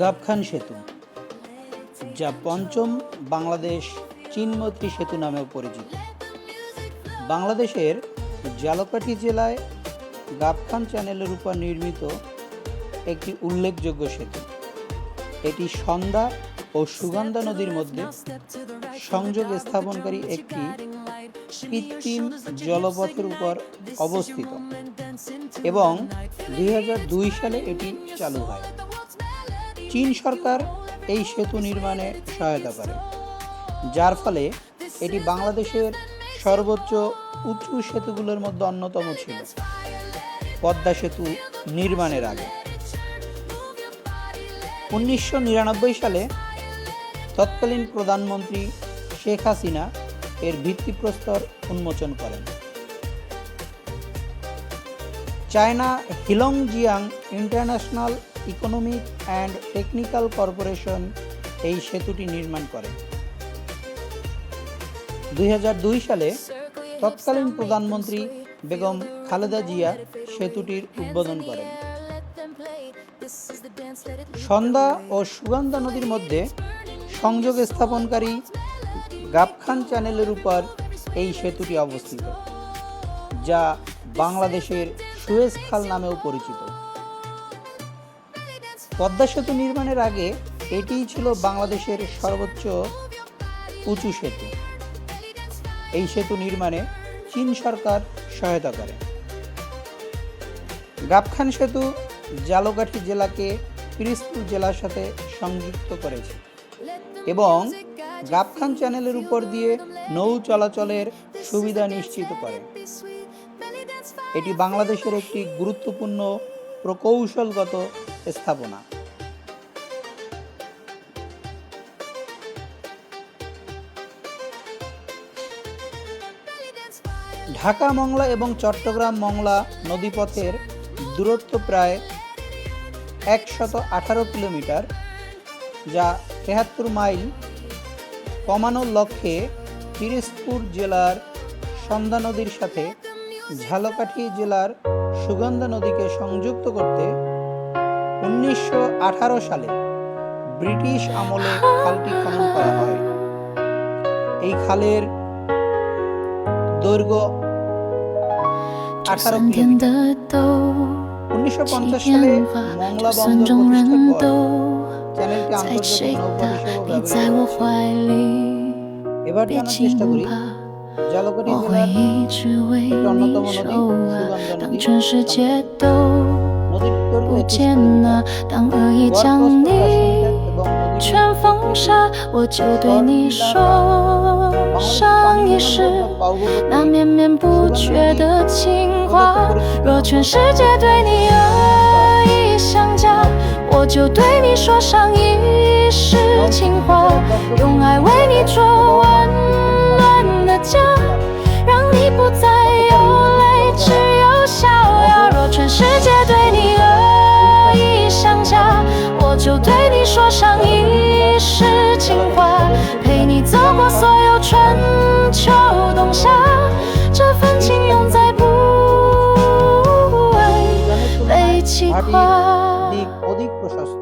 গাবখান সেতু, যা পঞ্চম বাংলাদেশ চীনমৈত্রী সেতু নামেও পরিচিত। বাংলাদেশের জালকাঠি জেলায় গাবখান চ্যানেলের উপর নির্মিত একটি উল্লেখযোগ্য সেতু। এটি সন্ধ্যা ও সুগন্ধা নদীর মধ্যে সংযোগ স্থাপনকারী একটি কৃত্রিম জলপথের উপর অবস্থিত এবং দু হাজার দুই সালে এটি চালু হয়। চীন সরকার এই সেতু নির্মাণে সহায়তা করে, যার ফলে এটি বাংলাদেশের সর্বোচ্চ উঁচু সেতুগুলোর মধ্যে অন্যতম ছিল, পদ্মা সেতু নির্মাণের আগে। উনিশশো নিরানব্বই সালে তৎকালীন প্রধানমন্ত্রী শেখ হাসিনা এর ভিত্তিপ্রস্তর উন্মোচন করেন। China Heilongjiang international economic and technical corporation এই সেতুটি নির্মাণ করে। দুই হাজার দুই সালে তৎকালীন প্রধানমন্ত্রী বেগম খালেদা জিয়া সেতুটির উদ্বোধন করেন। সন্ধ্যা ও সুগন্ধা নদীর মধ্যে সংযোগ স্থাপনকারী গাবখান চ্যানেলের উপর এই সেতুটি অবস্থিত, যা বাংলাদেশের সুয়েজ খাল নামেও পরিচিত। পদ্মা সেতু নির্মাণের আগে এটিই ছিল বাংলাদেশের সর্বোচ্চ উঁচু সেতু। এই সেতু নির্মাণে চীন সরকার সহায়তা করে। গাবখান সেতু জালকাঠি জেলাকে পিরিজপুর জেলার সাথে সংযুক্ত করেছে এবং গাবখান চ্যানেলের উপর দিয়ে নৌ চলাচলের সুবিধা নিশ্চিত করে। এটি বাংলাদেশের একটি গুরুত্বপূর্ণ প্রকৌশলগত স্থাপনা। ঢাকা মংলা এবং চট্টগ্রাম মংলা নদীপথের দূরত্ব প্রায় একশত আঠারো কিলোমিটার, যা তেহাত্তর মাইল কমানোর লক্ষ্যে পিরিজপুর জেলার সন্ধ্যা নদীর সাথে ঝালকাঠি জেলার সুগন্ধা নদীকে সংযুক্ত করতে উনিশশো আঠারো সালে ব্রিটিশ আমলে খালটি খনন করা হয়। এই খালের দৈর্ঘ্য আঠারো উনিশশো পঞ্চাশ সালে মংলা বন্দর প্রতিষ্ঠার এবার জানার চেষ্টা করি 我会一直为你守啊当全世界都不见了当恶意将你全封杀我就对你说上一世那绵绵不绝的情话若全世界对你恶意相加我就对你说上一世情话用爱为你做完世界对你恶意相加，我就对你说上一世情话，陪你走过所有春秋冬夏，这份情永在不为被击 ঘাটির 垮。 দিক অধিক প্রশস্ত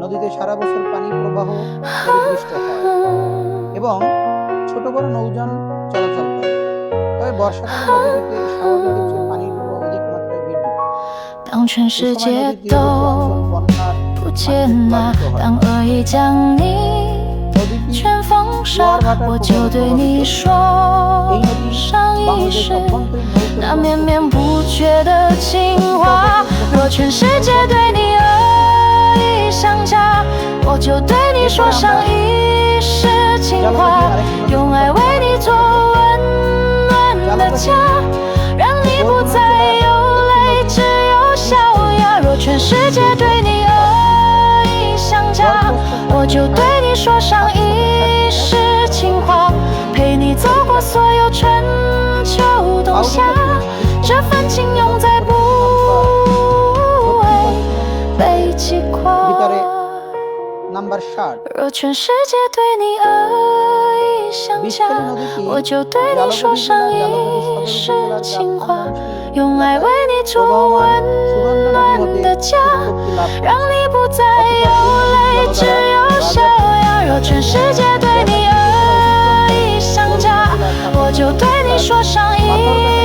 নদীতে সারা বছর পানি প্রবাহ পরিদৃষ্ট হয় এবং ছোট বড় নৌযান চলাচল করে তবে বর্ষাকালে নদীটিতে স্বাভাবিকের 当全世界都不接纳，当恶意将你全封杀，我就对你说上一世那绵绵不绝的情话。若全世界对你恶意相加，我就对你说上一世情话，用爱为你做温暖的家。世界对你爱意相加，我就对你说上一世情话，陪你走过所有春秋冬夏，这份情永在不会被击垮。若全世界对你爱意相加，我就对你说上一世情话，用爱为。出温暖的家让你不再有泪只有笑要若全世界对你恶意相加。我就对你说上一